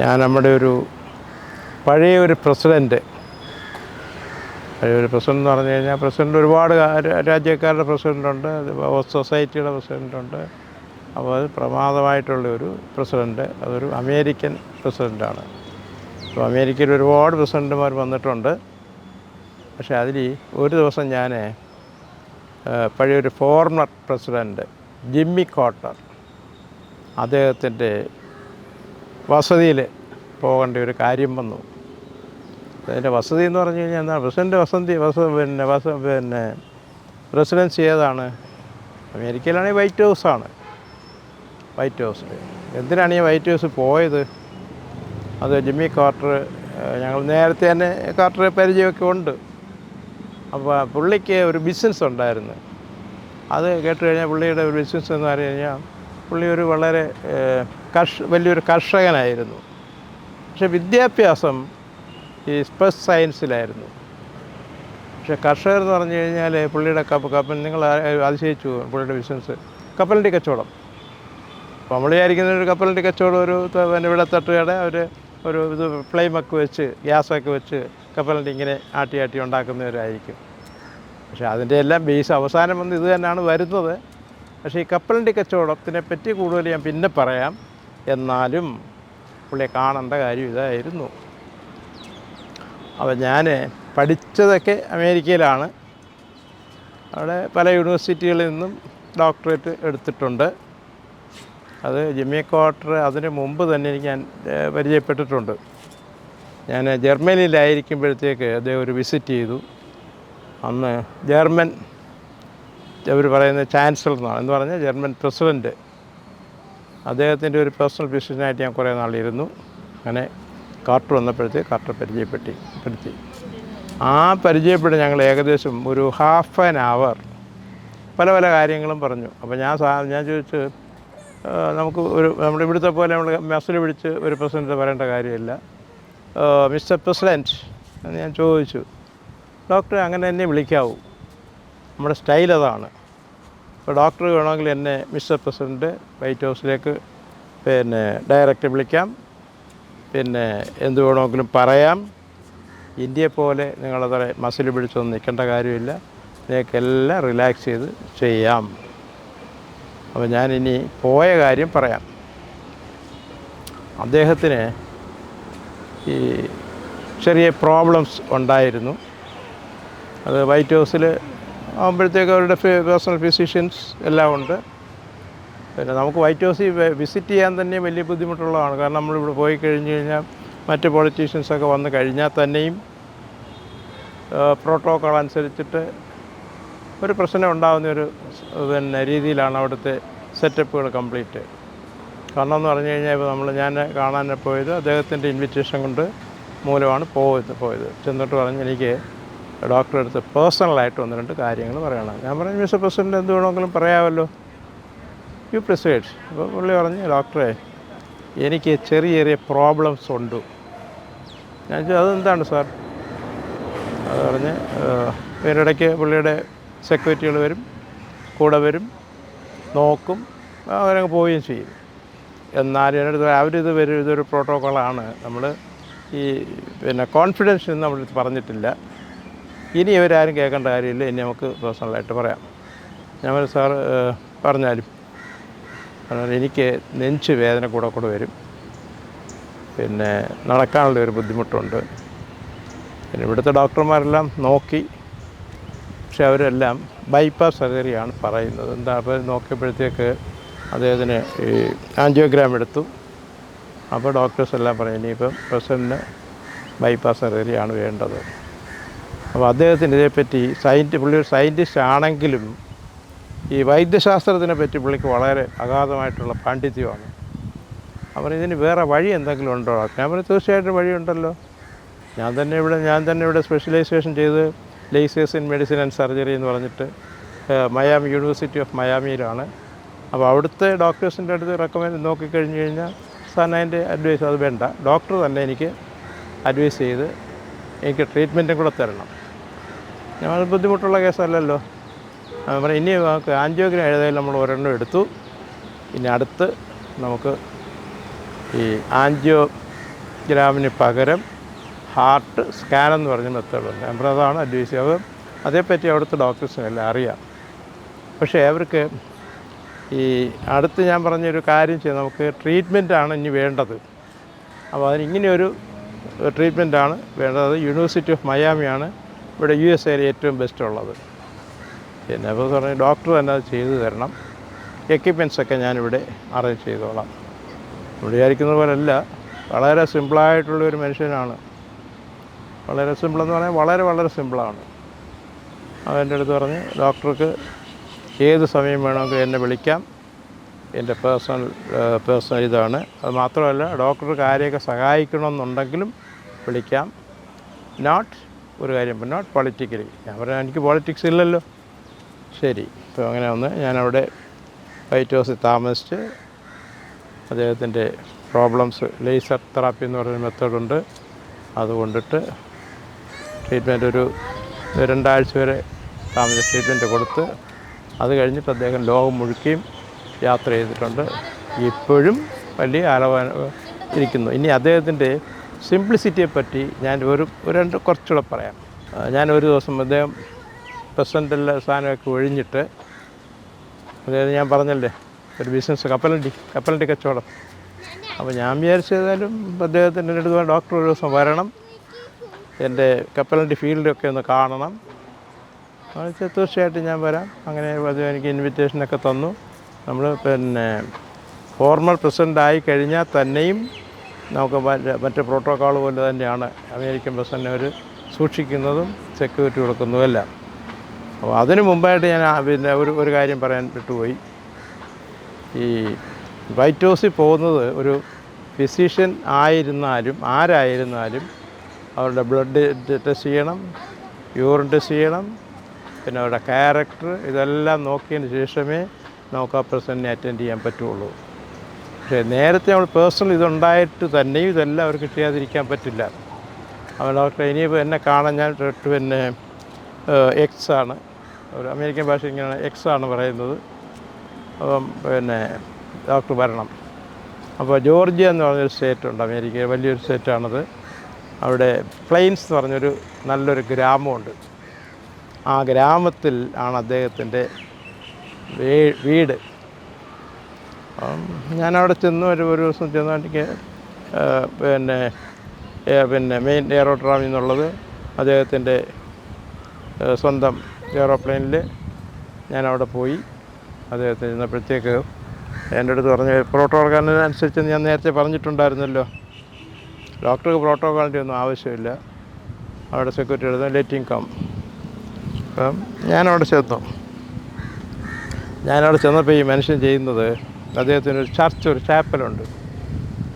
ഞാൻ നമ്മുടെ ഒരു പഴയ ഒരു പ്രസിഡന്റ് പഴയ ഒരു പ്രസിഡന്റ് എന്ന് പറഞ്ഞു കഴിഞ്ഞാൽ പ്രസിഡന്റ് ഒരുപാട് രാജ്യക്കാരുടെ പ്രസിഡന്റുണ്ട് സൊസൈറ്റിയുടെ പ്രസിഡന്റുണ്ട് അപ്പോൾ അത് പ്രമാദമായിട്ടുള്ള ഒരു പ്രസിഡന്റ് അതൊരു അമേരിക്കൻ പ്രസിഡന്റാണ് അപ്പോൾ അമേരിക്കയിൽ ഒരുപാട് പ്രസിഡന്റുമാർ വന്നിട്ടുണ്ട്. പക്ഷേ അതിൽ ഒരു ദിവസം ഞാൻ പഴയൊരു ഫോർമർ പ്രസിഡന്റ് ജിമ്മി കോട്ടർ അദ്ദേഹത്തിന്റെ വസതിയിൽ പോകേണ്ട ഒരു കാര്യം വന്നു. അതിന്റെ വസതി എന്ന് പറഞ്ഞു കഴിഞ്ഞാൽ എന്താണ് പ്രസിഡന്റ് വസന്തി വസ പിന്നെ വസ പിന്നെ റെസിഡൻസി ഏതാണ്? അമേരിക്കയിലാണെങ്കിൽ വൈറ്റ് ഹൗസാണ് വൈറ്റ് ഹൗസ്. എന്തിനാണ് ഈ വൈറ്റ് ഹൗസ് പോയത്? അത് ജിമ്മി കാർട്ടർ ഞങ്ങൾ നേരത്തെ തന്നെ കാർട്ടറെ പരിചയമൊക്കെ ഉണ്ട്. അപ്പോൾ പുള്ളിക്ക് ഒരു ബിസിനസ് ഉണ്ടായിരുന്നു. അത് കേട്ട് കഴിഞ്ഞാൽ പുള്ളിയുടെ ഒരു ബിസിനസ് എന്ന് പറഞ്ഞു കഴിഞ്ഞാൽ പുള്ളി ഒരു വളരെ കർഷ വലിയൊരു കർഷകനായിരുന്നു. പക്ഷെ വിദ്യാഭ്യാസം ഈ സ്പെസ് സയൻസിലായിരുന്നു. പക്ഷെ കർഷകർ എന്ന് പറഞ്ഞു കഴിഞ്ഞാൽ പുള്ളിയുടെ കപ്പ കപ്പൽ നിങ്ങൾ അതിശയിച്ചു പുള്ളിയുടെ ബിസിനസ്. കപ്പലിന്റെ കച്ചവടം. അപ്പോൾ നമ്മൾ വിചാരിക്കുന്ന ഒരു കപ്പലിന്റെ കച്ചവടം ഒരു പിന്നെ ഇവിടെ തട്ടുകട ഒരു ഒരു ഇത് ഫ്ലെയിമൊക്കെ വെച്ച് ഗ്യാസൊക്കെ വെച്ച് കപ്പലിന്റെ ഇങ്ങനെ ആട്ടി ആട്ടി ഉണ്ടാക്കുന്നവരായിരിക്കും. പക്ഷേ അതിന്റെ എല്ലാം ബേസ് അവസാനം വന്ന് ഇത് തന്നെയാണ് വരുന്നത്. പക്ഷേ ഈ കപ്പലിന്റെ കച്ചവടത്തിനെ പറ്റി കൂടുതൽ ഞാൻ പിന്നെ പറയാം. എന്നാലും പുള്ളിയെ കാണേണ്ട കാര്യം ഇതായിരുന്നു. അപ്പോൾ ഞാൻ പഠിച്ചതൊക്കെ അമേരിക്കയിലാണ്. അവിടെ പല യൂണിവേഴ്സിറ്റികളിൽ നിന്നും ഡോക്ടറേറ്റ് എടുത്തിട്ടുണ്ട്. അത് ജിമ്മി ക്വാർട്ടർ അതിന് മുമ്പ് തന്നെ എനിക്ക് ഞാൻ പരിചയപ്പെട്ടിട്ടുണ്ട്. ഞാൻ ജർമ്മനിയിലായിരിക്കുമ്പോഴത്തേക്ക് അദ്ദേഹം ഒരു വിസിറ്റ് ചെയ്തു. അന്ന് ജർമ്മൻ അവർ പറയുന്ന ചാൻസലർ എന്നാണ്. എന്ന് പറഞ്ഞാൽ ജർമ്മൻ പ്രസിഡന്റ് അദ്ദേഹത്തിന്റെ ഒരു പേഴ്സണൽ ബിസിനായിട്ട് ഞാൻ കുറേ നാളിരുന്നു. അങ്ങനെ കാർട്ടർ വന്നപ്പോഴത്തേക്ക് കാർട്ടർ പരിചയപ്പെട്ടി പെടുത്തി. ആ പരിചയപ്പെട്ട് ഞങ്ങൾ ഏകദേശം ഒരു ഹാഫ് ആൻ അവർ പല പല കാര്യങ്ങളും പറഞ്ഞു. അപ്പോൾ ഞാൻ ഞാൻ ചോദിച്ചു നമുക്ക് ഒരു നമ്മൾ ഇവിടുത്തെ പോലെ നമ്മൾ മെസ്സിൽ പിടിച്ച് ഒരു പ്രസിഡന്റ് പറയേണ്ട കാര്യമില്ല. മിസ്റ്റർ പ്രസിഡന്റ് എന്ന് ഞാൻ ചോദിച്ചു. ഡോക്ടർ അങ്ങനെ എന്നെ വിളിക്കാവൂ. നമ്മുടെ സ്റ്റൈൽ അതാണ്. ഇപ്പോൾ ഡോക്ടർ വേണമെങ്കിൽ എന്നെ മിസ്റ്റർ പ്രസിഡന്റ് വൈറ്റ് ഹൗസിലേക്ക് പിന്നെ ഡയറക്റ്റ് വിളിക്കാം. പിന്നെ എന്ത് വേണമെങ്കിലും പറയാം. ഇന്ത്യയെ പോലെ നിങ്ങളതെ മസിൽ പിടിച്ചൊന്നും നിൽക്കേണ്ട കാര്യമില്ല. നിങ്ങൾക്കെല്ലാം റിലാക്സ് ചെയ്ത് ചെയ്യാം. അപ്പോൾ ഞാനിനി പോയ കാര്യം പറയാം. അദ്ദേഹത്തിന് ഈ ചെറിയ പ്രോബ്ലംസ് ഉണ്ടായിരുന്നു. അത് വൈറ്റ് ഹൗസിൽ ആകുമ്പോഴത്തേക്ക് അവരുടെ പേഴ്സണൽ ഫിസിഷ്യൻസ് എല്ലാം ഉണ്ട്. പിന്നെ നമുക്ക് വൈറ്റ് ഹൗസിൽ വിസിറ്റ് ചെയ്യാൻ തന്നെ വലിയ ബുദ്ധിമുട്ടുള്ളതാണ്. കാരണം നമ്മളിവിടെ പോയി കഴിഞ്ഞ് കഴിഞ്ഞാൽ മറ്റ് പൊളിറ്റീഷ്യൻസൊക്കെ വന്ന് കഴിഞ്ഞാൽ തന്നെയും പ്രോട്ടോക്കോൾ അനുസരിച്ചിട്ട് ഒരു പ്രശ്നം ഉണ്ടാകുന്ന ഒരു പിന്നെ രീതിയിലാണ് അവിടുത്തെ സെറ്റപ്പുകൾ കംപ്ലീറ്റ് കാരണം എന്ന് പറഞ്ഞു കഴിഞ്ഞാൽ ഇപ്പോൾ നമ്മൾ ഞാൻ കാണാൻ പോയത് അദ്ദേഹത്തിന്റെ ഇൻവിറ്റേഷൻ കൊണ്ട് മൂലമാണ് പോയത് പോയത്. ചെന്നിട്ട് പറഞ്ഞ് എനിക്ക് ഡോക്ടറെ അടുത്ത് പേഴ്സണലായിട്ട് ഒന്ന് രണ്ട് കാര്യങ്ങൾ പറയണം. ഞാൻ പറഞ്ഞു മിസ്റ്റർ പ്രസിഡന്റ് എന്ത് വേണമെങ്കിലും പറയാമല്ലോ. യു പ്രിസൈഡ് അപ്പോൾ പുള്ളി പറഞ്ഞ് ഡോക്ടറെ എനിക്ക് ചെറിയ ചെറിയ പ്രോബ്ലംസ് ഉണ്ട്. ഞാൻ ചോദിച്ചു അതെന്താണ് സാർ? അത് പറഞ്ഞ് ഇതിനിടയ്ക്ക് പുള്ളിയുടെ സെക്യൂരിറ്റികൾ വരും കൂടെ വരും നോക്കും അവരങ്ങ് പോവുകയും ചെയ്യും. എന്നാലും എന്നടുത്ത് അവരിത് വരും ഇതൊരു പ്രോട്ടോക്കോളാണ് നമ്മൾ ഈ പിന്നെ കോൺഫിഡൻസ് നമ്മൾ പറഞ്ഞിട്ടില്ല. ഇനി ഇവരാരും കേൾക്കേണ്ട കാര്യമില്ല. ഇനി നമുക്ക് പേഴ്സണലായിട്ട് പറയാം. ഞാൻ സാർ പറഞ്ഞാലും എനിക്ക് നെഞ്ച് വേദന കൂടെ കൂടെ വരും. പിന്നെ നടക്കാനുള്ള ഒരു ബുദ്ധിമുട്ടുണ്ട്. പിന്നെ ഇവിടുത്തെ ഡോക്ടർമാരെല്ലാം നോക്കി. പക്ഷെ അവരെല്ലാം ബൈപ്പാസ് സർജറിയാണ് പറയുന്നത്. എന്താ അപ്പോൾ നോക്കിയപ്പോഴത്തേക്ക് അദ്ദേഹത്തിന് ഈ ആൻജിയോഗ്രാം എടുത്തു. അപ്പോൾ ഡോക്ടേഴ്സ് എല്ലാം പറയും ഇനിയിപ്പം പ്രസിഡന്റിന് ബൈപ്പാസ് സർജറിയാണ് വേണ്ടത്. അപ്പോൾ അദ്ദേഹത്തിന്റെ ഇതേപ്പറ്റി സയന്റി പുള്ളി ഒരു സയന്റിസ്റ്റ് ആണെങ്കിലും ഈ വൈദ്യശാസ്ത്രത്തിനെ പറ്റി പുള്ളിക്ക് വളരെ അഗാധമായിട്ടുള്ള പാണ്ഡിത്യമാണ്. അവർ ഇതിന് വേറെ വഴി എന്തെങ്കിലും ഉണ്ടോ? ഞാൻ പറഞ്ഞു തീർച്ചയായിട്ടും വഴിയുണ്ടല്ലോ ഞാൻ തന്നെ ഇവിടെ ഞാൻ തന്നെ ഇവിടെ സ്പെഷ്യലൈസേഷൻ ചെയ്ത് lasers in medicine and surgery എന്ന് പറഞ്ഞിട്ട് മയാമി യൂണിവേഴ്സിറ്റി ഓഫ് മയാമിയിലാണ് അപ്പോൾ അവിടുത്തെ ഡോക്ടേഴ്സിന്റെ അടുത്ത് റെക്കമെൻഡ് നോക്കിക്കഴിഞ്ഞ് കഴിഞ്ഞാൽ സാറിന് അതിന്റെ അഡ്വൈസ് അത് വേണ്ട. ഡോക്ടർ തന്നെ എനിക്ക് അഡ്വൈസ് ചെയ്ത് എനിക്ക് ട്രീറ്റ്മെന്റും കൂടെ തരണം. ഞങ്ങൾ ബുദ്ധിമുട്ടുള്ള കേസല്ലല്ലോ. പറഞ്ഞു ഇനി നമുക്ക് ആൻജിയോഗ്രാം എഴുതാൻ നമ്മൾ ഒരെണ്ണം എടുത്തു. ഇനി അടുത്ത് നമുക്ക് ഈ ആൻജിയോഗ്രാമിന് പകരം ഹാർട്ട് സ്കാൻ എന്ന് പറഞ്ഞ മെത്തേഡുണ്ട് അതാണ് അഡ്വൈസ് ചെയ്യുക അതേപ്പറ്റി അവിടുത്തെ ഡോക്ടേഴ്സിനെല്ലാം അറിയാം. പക്ഷേ അവർക്ക് ഈ അടുത്ത് ഞാൻ പറഞ്ഞൊരു കാര്യം ചെയ്യാം. നമുക്ക് ട്രീറ്റ്മെന്റാണ് ഇനി വേണ്ടത്. അപ്പോൾ അതിന് ഇങ്ങനെയൊരു ട്രീറ്റ്മെന്റാണ് വേണ്ടത്. യൂണിവേഴ്സിറ്റി ഓഫ് മയാമിയാണ്. ഇവിടെ യു എസ് എയിൽ ഏറ്റവും ബെസ്റ്റ് ഉള്ളത് പിന്നെ അപ്പോൾ പറഞ്ഞാൽ ഡോക്ടർ തന്നെ അത് ചെയ്തു തരണം. എക്യുപ്മെന്റ്സ് ഒക്കെ ഞാനിവിടെ അറേഞ്ച് ചെയ്തോളാം. ഇവിടെ വിചാരിക്കുന്ന പോലല്ല വളരെ സിമ്പിളായിട്ടുള്ള ഒരു മനുഷ്യനാണ്. വളരെ സിമ്പിളെന്ന് പറഞ്ഞാൽ വളരെ വളരെ സിമ്പിളാണ് അവന്റെ അടുത്ത് പറഞ്ഞ് ഡോക്ടർക്ക് ഏത് സമയം വേണമെങ്കിൽ എന്നെ വിളിക്കാം. എന്റെ പേഴ്സണൽ പേഴ്സണൽ ഇതാണ്. അത് മാത്രമല്ല ഡോക്ടർക്ക് ആരെയൊക്കെ സഹായിക്കണമെന്നുണ്ടെങ്കിലും വിളിക്കാം. നോട്ട് ഒരു കാര്യം നോട്ട് പൊളിറ്റിക്കലി ഞാൻ പറഞ്ഞാൽ എനിക്ക് പൊളിറ്റിക്സ് ഇല്ലല്ലോ. ശരി. ഇപ്പോൾ അങ്ങനെ ഒന്ന് ഞാനവിടെ വൈറ്റ് ഹൗസിൽ താമസിച്ച് അദ്ദേഹത്തിന്റെ പ്രോബ്ലംസ് ലേസർ തെറാപ്പി എന്ന് പറയുന്ന മെത്തേഡുണ്ട് അത് കൊണ്ടിട്ട് ട്രീറ്റ്മെന്റ് ഒരു രണ്ടാഴ്ച വരെ താമസിച്ച് ട്രീറ്റ്മെന്റ് കൊടുത്ത് അത് കഴിഞ്ഞിട്ട് അദ്ദേഹം ലോകം മുഴുക്കിയും യാത്ര ചെയ്തിട്ടുണ്ട്. ഇപ്പോഴും വലിയ ആലോചന ഇരിക്കുന്നു. ഇനി അദ്ദേഹത്തിന്റെ സിംപ്ലിസിറ്റിയെ പറ്റി ഞാൻ ഒരു രണ്ട് കുറച്ചുകൂടെ പറയാം. ഞാൻ ഒരു ദിവസം അദ്ദേഹം പ്രസിഡന്റെല്ലാം സാധനമൊക്കെ ഒഴിഞ്ഞിട്ട് അതായത് ഞാൻ പറഞ്ഞല്ലേ ഒരു ബിസിനസ് കപ്പലണ്ടി കപ്പലണ്ടി കച്ചവടം. അപ്പോൾ ഞാൻ വിചാരിച്ചതായാലും അദ്ദേഹത്തിന്റെ അടുത്ത് ഡോക്ടർ ഒരു ദിവസം വരണം. എന്റെ കപ്പലണ്ടി ഫീൽഡൊക്കെ ഒന്ന് കാണണം. വെച്ചാൽ തീർച്ചയായിട്ടും ഞാൻ വരാം. അങ്ങനെ അദ്ദേഹം എനിക്ക് ഇൻവിറ്റേഷനൊക്കെ തന്നു. നമ്മൾ പിന്നെ ഫോർമൽ പ്രസിഡന്റ് ആയി കഴിഞ്ഞാൽ തന്നെയും നമുക്ക് മറ്റ് പ്രോട്ടോക്കോൾ പോലെ തന്നെയാണ് അമേരിക്കൻ പ്രസിഡന്റ് അവർ സൂക്ഷിക്കുന്നതും സെക്യൂരിറ്റി കൊടുക്കുന്നതും എല്ലാം അപ്പോൾ അതിന് മുമ്പായിട്ട് ഞാൻ പിന്നെ ഒരു ഒരു കാര്യം പറയാൻ വിട്ടുപോയി. ഈ വൈറ്റ് ഹൗസിൽ പോകുന്നത് ഒരു ഫിസിഷ്യൻ ആയിരുന്നാലും ആരായിരുന്നാലും അവരുടെ ബ്ലഡ് ടെസ്റ്റ് ചെയ്യണം യൂറിൻ ടെസ്റ്റ് ചെയ്യണം പിന്നെ അവരുടെ ക്യാരക്ടർ ഇതെല്ലാം നോക്കിയതിന് ശേഷമേ നമുക്ക് ആ പ്രസന്റിനെ അറ്റൻഡ് ചെയ്യാൻ പറ്റുള്ളൂ. പക്ഷേ നേരത്തെ നമ്മൾ പേഴ്സണൽ ഇതുണ്ടായിട്ട് തന്നെയും ഇതെല്ലാം അവർക്ക് ചെയ്യാതിരിക്കാൻ പറ്റില്ല. അവൻ ഡോക്ടർ ഇനിയിപ്പോൾ എന്നെ കാണാൻ ഞാൻ പിന്നെ എക്സ് ആണ്. ഒരു അമേരിക്കൻ ഭാഷ ഇങ്ങനെ എക്സ് ആണ് പറയുന്നത്. അപ്പം പിന്നെ ഡോക്ടർ വരണം. അപ്പോൾ ജോർജിയ എന്ന് പറഞ്ഞൊരു സ്റ്റേറ്റ് ഉണ്ട് അമേരിക്ക വലിയൊരു സ്റ്റേറ്റാണത് അവിടെ പ്ലെയിൻസ് എന്ന് പറഞ്ഞൊരു നല്ലൊരു ഗ്രാമമുണ്ട്. ആ ഗ്രാമത്തിൽ ആണ് അദ്ദേഹത്തിന്റെ വീട്. ഞാനവിടെ ചെന്നു ഒരു ഒരു ദിവസം ചെന്നു പിന്നെ പിന്നെ മെയിൻ എയറോട്രാമിൽ നിന്നുള്ളത് അദ്ദേഹത്തിന്റെ സ്വന്തം എയറോപ്ലെയിനിൽ ഞാനവിടെ പോയി അദ്ദേഹത്തിന് ചെന്നപ്പോഴത്തേക്ക് എന്റെ അടുത്ത് പറഞ്ഞ് പ്രോട്ടോകോളിനനുസരിച്ച് ഞാൻ നേരത്തെ പറഞ്ഞിട്ടുണ്ടായിരുന്നല്ലോ. ഡോക്ടർക്ക് പ്രോട്ടോകോളിന്റെ ഒന്നും ആവശ്യമില്ല. അവിടെ സെക്യൂരിറ്റി എടുത്ത് ലെറ്റിംഗ് കം അപ്പം ഞാനവിടെ ചെന്നു. ഞാനവിടെ ചെന്നപ്പോൾ ഈ മനുഷ്യൻ ചെയ്യുന്നത് അദ്ദേഹത്തിന് ഒരു ചർച്ച് ഒരു ചാപ്പലുണ്ട്.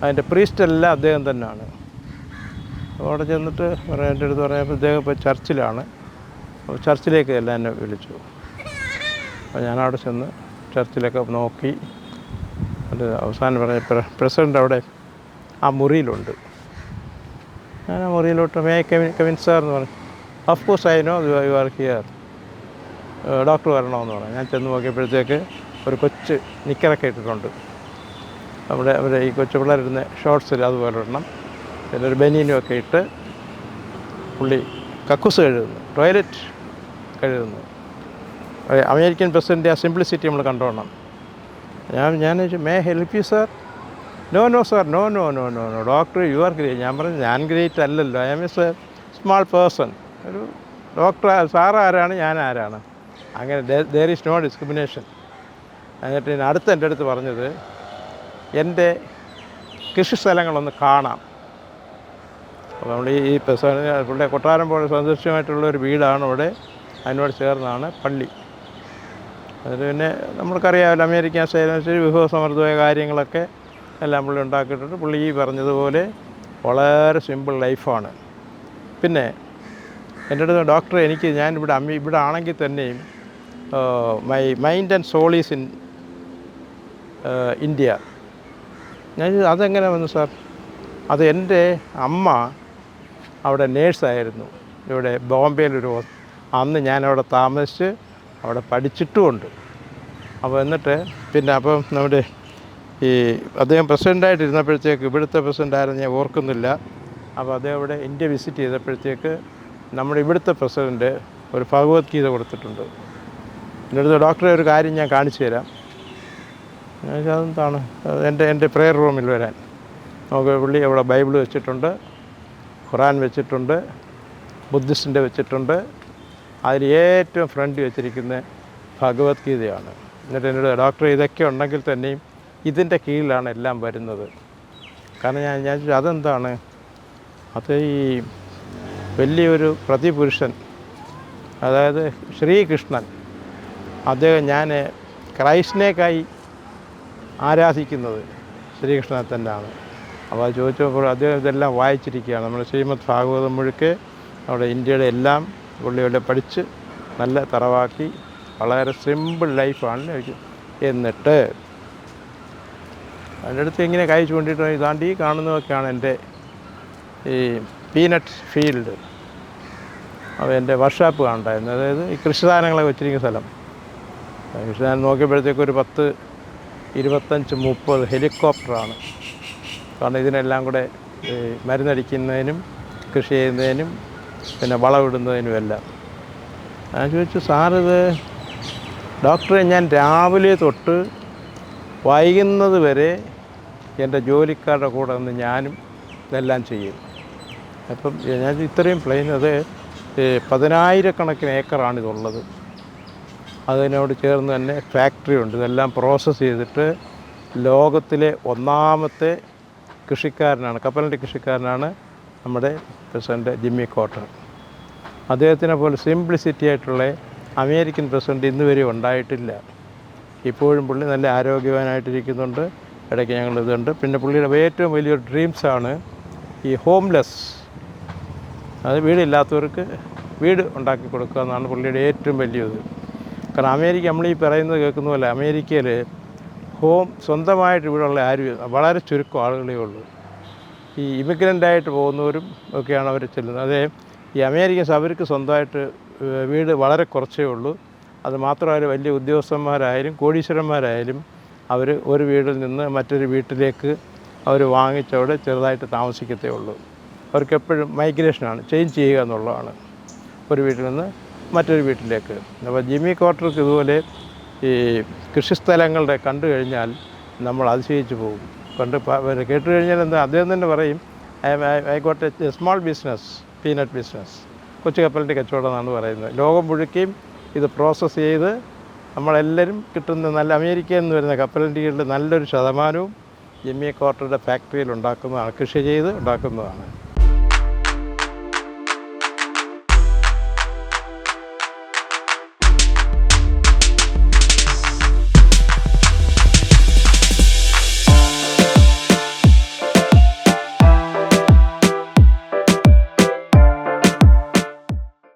അതിന്റെ പ്രീസ്റ്റെല്ലാം അദ്ദേഹം തന്നെയാണ്. അവിടെ ചെന്നിട്ട് പറയാം എന്റെ അടുത്ത് പറയാം അദ്ദേഹം ഇപ്പോൾ ചർച്ചിലാണ്. അപ്പോൾ ചർച്ചിലേക്ക് എല്ലാം എന്നെ വിളിച്ചു. അപ്പോൾ ഞാനവിടെ ചെന്ന് ചർച്ചിലൊക്കെ നോക്കി. അത് അവസാനം പറഞ്ഞ പ്രസിഡന്റ് അവിടെ ആ മുറിയിലുണ്ട്. ഞാൻ ആ മുറിയിലോട്ട് മേ കെവിൻ കെവിൻ സാർ എന്ന് പറഞ്ഞു. Of course I know you are here doctor വരണമെന്ന് പറഞ്ഞു. ഞാൻ ചെന്ന് നോക്കിയപ്പോഴത്തേക്ക് ഒരു കൊച്ച് നിക്കറൊക്കെ ഇട്ടിട്ടുണ്ട്. അവിടെ അവർ ഈ കൊച്ചു പിള്ളേരിടുന്ന ഷോർട്സിൽ അതുപോലെ ഇടണം. പിന്നെ ഒരു ബനീനും ഒക്കെ ഇട്ട് പുള്ളി കക്കൂസ് കഴുകുന്നു. ടോയ്ലറ്റ് കഴുകുന്നു. അമേരിക്കൻ പ്രസിഡന്റെ ആ സിംപ്ലിസിറ്റി നമ്മൾ കണ്ടോണം. ഞാൻ ഞാൻ may help you sir no no sir no no no no no doctor you are great ഞാൻ പറഞ്ഞു ഞാൻ ഗ്രേറ്റ് അല്ലല്ലോ. I am as a small person ഒരു ഡോക്ടർ സാർ ആരാണ്? ഞാൻ ആരാണ്? അങ്ങനെ ദർ ഈസ് നോ ഡിസ്ക്രിമിനേഷൻ എന്നിട്ട് ഞാൻ അടുത്ത് എന്റെ അടുത്ത് പറഞ്ഞത് എന്റെ കൃഷി സ്ഥലങ്ങളൊന്ന് കാണാം. അപ്പോൾ നമ്മൾ ഈ പുള്ളിയെ കൊട്ടാരം പോലെ സദൃശ്യമായിട്ടുള്ള ഒരു വീടാണ് ഇവിടെ. അതിനോട് ചേർന്നാണ് പള്ളി. അതിൽ പിന്നെ നമ്മൾക്കറിയാമല്ലോ അമേരിക്കൻ സ്റ്റൈലനുസരിച്ച് വിഭവസമൃദ്ധമായ കാര്യങ്ങളൊക്കെ എല്ലാം പുള്ളി ഉണ്ടാക്കിയിട്ടുണ്ട്. പുള്ളി ഈ പറഞ്ഞതുപോലെ വളരെ സിമ്പിൾ ലൈഫാണ് പിന്നെ എന്റെ അടുത്ത് ഡോക്ടർ എനിക്ക് ഞാൻ ഇവിടെ അമ്മ ഇവിടെ ആണെങ്കിൽ തന്നെയും my mind and soul is in India. ഞാൻ അതെങ്ങനെ വന്നു സാർ? അത് എന്റെ അമ്മ അവിടെ നേഴ്സായിരുന്നു. ഇവിടെ ബോംബെയിലൊരു അന്ന് ഞാനവിടെ താമസിച്ച് അവിടെ പഠിച്ചിട്ടുമുണ്ട്. അപ്പോൾ എന്നിട്ട് പിന്നെ അപ്പം നമ്മുടെ ഈ അദ്ദേഹം പ്രസിഡന്റായിട്ടിരുന്നപ്പോഴത്തേക്ക് ഇവിടുത്തെ പ്രസിഡന്റായിരുന്നു ഞാൻ ഓർക്കുന്നില്ല. അപ്പോൾ അദ്ദേഹം ഇവിടെ ഇന്ത്യ വിസിറ്റ് ചെയ്തപ്പോഴത്തേക്ക് നമ്മുടെ ഇവിടുത്തെ പ്രസിഡന്റ് ഒരു ഭഗവത്ഗീത കൊടുത്തിട്ടുണ്ട്. എന്റെ അടുത്ത് ഡോക്ടറെ ഒരു കാര്യം ഞാൻ കാണിച്ചു തരാം. അതെന്താണ് അത് എന്റെ എന്റെ പ്രെയർ റൂമിൽ വരാൻ. നമുക്ക് പുള്ളി അവിടെ ബൈബിൾ വെച്ചിട്ടുണ്ട് ഖുറാൻ വെച്ചിട്ടുണ്ട് ബുദ്ധിസ്റ്റിന്റെ വെച്ചിട്ടുണ്ട്. അതിൽ ഏറ്റവും ഫ്രണ്ട് വെച്ചിരിക്കുന്ന ഭഗവത്ഗീതയാണ്. എന്നിട്ട് എന്നോട് ഡോക്ടർ ഇതൊക്കെ ഉണ്ടെങ്കിൽ തന്നെയും ഇതിന്റെ കീഴിലാണ് എല്ലാം വരുന്നത്. കാരണം ഞാൻ ഞാൻ അതെന്താണ്? അത് ഈ വലിയൊരു പ്രതിപുരുഷൻ അതായത് ശ്രീകൃഷ്ണൻ അദ്ദേഹം ഞാൻ ക്രൈസ്റ്റിനേക്കായി ആരാധിക്കുന്നത് ശ്രീകൃഷ്ണനെ തന്നെയാണ് അപ്പോൾ ചോദിച്ചപ്പോൾ അദ്ദേഹം ഇതെല്ലാം വായിച്ചിരിക്കുകയാണ്. നമ്മൾ ശ്രീമദ് ഭാഗവതം മുഴുക്കെ അവിടെ ഇന്ത്യയുടെ എല്ലാം പുള്ളിയുടെ പഠിച്ച് നല്ല തറവാക്കി വളരെ സിമ്പിൾ ലൈഫാണ് എന്നിട്ട് അതിന്റെ അടുത്ത് ഇങ്ങനെ കൈ ചൂണ്ടിയിട്ട് ഇതാണ്ട് ഈ കാണുന്നതൊക്കെയാണ് എന്റെ ഈ പീനട്ട് ഫീൽഡ്. അപ്പോൾ എന്റെ വർക്ക്ഷോപ്പ് കാണണ്ടായിരുന്നു. അതായത് ഈ കൃഷിസാധനങ്ങളൊക്കെ വെച്ചിരിക്കുന്ന സ്ഥലം. കൃഷിദാനം നോക്കിയപ്പോഴത്തേക്കൊരു പത്ത് ഇരുപത്തഞ്ച് മുപ്പത് ഹെലികോപ്റ്ററാണ്. കാരണം ഇതിനെല്ലാം കൂടെ മരുന്നടിക്കുന്നതിനും കൃഷി ചെയ്യുന്നതിനും പിന്നെ വളമിടുന്നതിനും എല്ലാം. ഞാൻ ചോദിച്ചു സാറിത് ഡോക്ടറെ ഞാൻ രാവിലെ തൊട്ട് വൈകുന്നത് വരെ എന്റെ ജോലിക്കാരുടെ കൂടെ നിന്ന് ഞാനും ഇതെല്ലാം ചെയ്യും. അപ്പം ഞാൻ ഇത്രയും പ്ലെയിൻ അത് പതിനായിരക്കണക്കിന് ഏക്കറാണ് ഇതുള്ളത്. അതിനോട് ചേർന്ന് തന്നെ ഫാക്ടറി ഉണ്ട്. ഇതെല്ലാം പ്രോസസ്സ് ചെയ്തിട്ട് ലോകത്തിലെ ഒന്നാമത്തെ കൃഷിക്കാരനാണ് കപ്പലണ്ടി കൃഷിക്കാരനാണ് നമ്മുടെ പ്രസിഡന്റ് ജിമ്മി കോട്ടർ അദ്ദേഹത്തിനെ പോലെ സിംപ്ലിസിറ്റി ആയിട്ടുള്ള അമേരിക്കൻ പ്രസിഡന്റ് ഇന്ന് വരെ ഉണ്ടായിട്ടില്ല. ഇപ്പോഴും പുള്ളി നല്ല ആരോഗ്യവാനായിട്ടിരിക്കുന്നുണ്ട്. ഇടയ്ക്ക് ഞങ്ങൾ ഇതുണ്ട്. പിന്നെ പുള്ളിയുടെ ഏറ്റവും വലിയൊരു ഡ്രീംസാണ് ഈ ഹോംലെസ് അത് വീടില്ലാത്തവർക്ക് വീട് ഉണ്ടാക്കി കൊടുക്കുക എന്നാണ് പുള്ളിയുടെ ഏറ്റവും വലിയത് കാരണം അമേരിക്ക നമ്മൾ ഈ പറയുന്നത് കേൾക്കുന്ന പോലെ അമേരിക്കയിൽ ഹോം സ്വന്തമായിട്ട് ഇവിടെയുള്ള ആരും വളരെ ചുരുക്കം ആളുകളേ ഉള്ളൂ. ഈ ഇമിഗ്രന്റായിട്ട് പോകുന്നവരും ഒക്കെയാണ് അവർ ചെല്ലുന്നത്. അതേ ഈ അമേരിക്കൻസ് അവർക്ക് സ്വന്തമായിട്ട് വീട് വളരെ കുറച്ചേ ഉള്ളൂ. അത് മാത്രമല്ല വലിയ ഉദ്യോഗസ്ഥന്മാരായാലും കോടീശ്വരന്മാരായാലും അവർ ഒരു വീടിൽ നിന്ന് മറ്റൊരു വീട്ടിലേക്ക് അവർ വാങ്ങിച്ചവിടെ ചെറുതായിട്ട് താമസിക്കത്തേ ഉള്ളൂ. അവർക്ക് എപ്പോഴും മൈഗ്രേഷനാണ് ചേഞ്ച് ചെയ്യുക എന്നുള്ളതാണ്. ഒരു വീട്ടിൽ നിന്ന് മറ്റൊരു വീട്ടിലേക്ക്. അപ്പോൾ ജിമ്മി ക്വാർട്ടർക്ക് ഇതുപോലെ ഈ കൃഷിസ്ഥലങ്ങളുടെ കണ്ടു കഴിഞ്ഞാൽ നമ്മൾ അതിശയിച്ച് പോകും. കണ്ട് കേട്ടു കഴിഞ്ഞാൽ എന്താ അദ്ദേഹം തന്നെ പറയും I got a small business peanut business. കൊച്ചു കപ്പലിന്റെ കച്ചവടം എന്നാണ് പറയുന്നത്. ലോകം മുഴുക്കയും ഇത് പ്രോസസ്സ് ചെയ്ത് നമ്മളെല്ലാവരും കിട്ടുന്ന നല്ല അമേരിക്കയിൽ നിന്ന് വരുന്ന കപ്പലണ്ടികളുടെ നല്ലൊരു ശതമാനവും ജിമ്മി ക്വാർട്ടറുടെ ഫാക്ടറിയിൽ ഉണ്ടാക്കുന്നതാണ് കൃഷി ചെയ്ത് ഉണ്ടാക്കുന്നതാണ്.